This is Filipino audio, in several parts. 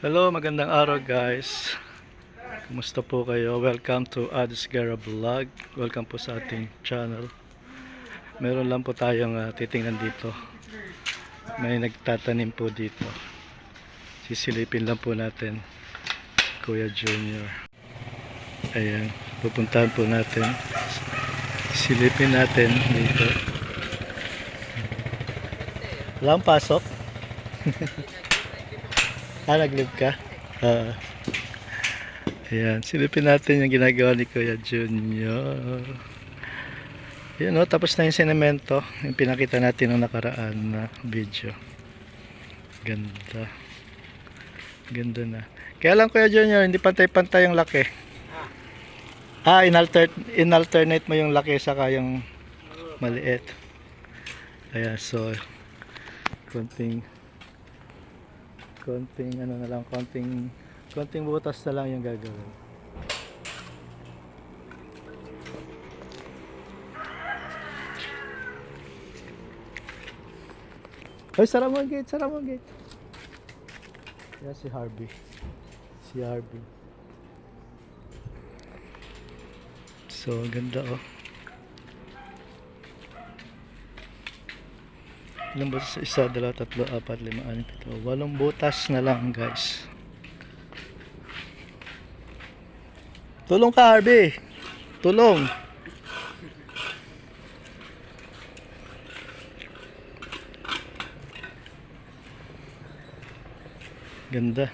Hello, magandang araw guys. Kumusta po kayo? Welcome to Adis Gara Vlog. Welcome po sa ating channel. Meron lang po tayong ah, titingnan dito. May nagtatanim po dito. Sisilipin lang po natin. Kuya Junior. Ayan, pupuntahan po natin. Silipin natin dito. Walang pasok. Ah, nag-live ka? Ah. ayan, silipin natin yung ginagawa ni Kuya Junior. Yan o, tapos na yung sinemento. Yung pinakita natin nung nakaraan na video. Ganda. Ganda na. Kaya lang Kuya Junior, hindi pantay-pantay yung laki. Ah, inalter inalternate mo yung laki saka yung maliit. Kaya so, konting konting ano na lang konting konting butas na lang yung gagawin Ay, sara mo ang gate, sara mo ang gate. Yan si Harvey. Si Harvey. So, ganda oh. Ilang butas? Isa, dalawa, tatlo, apat, lima, anim, pito. Walong butas na lang, guys. Tulong ka, Harvey. Tulong. Ganda.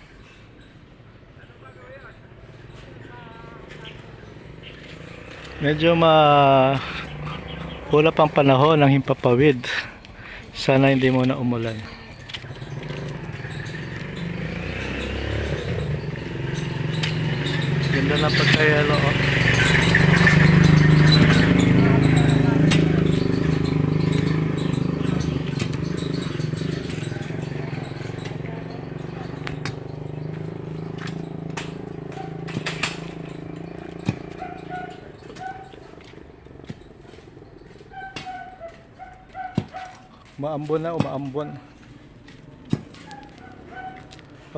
Medyo ma wala pang panahon ng himpapawid. Sana hindi mo na umulan. Ganda na pagkayalo oh. Maambon na, umaambon.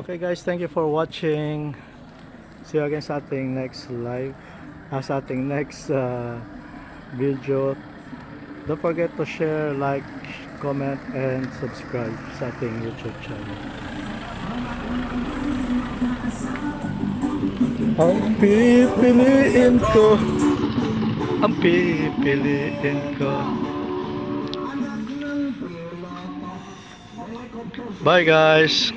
Okay guys, thank you for watching. See you again sa ating next live. Ah, sa ating next uh, video. Don't forget to share, like, comment, and subscribe sa ating YouTube channel. Ang pipiliin ko Ang pipiliin ko Bye guys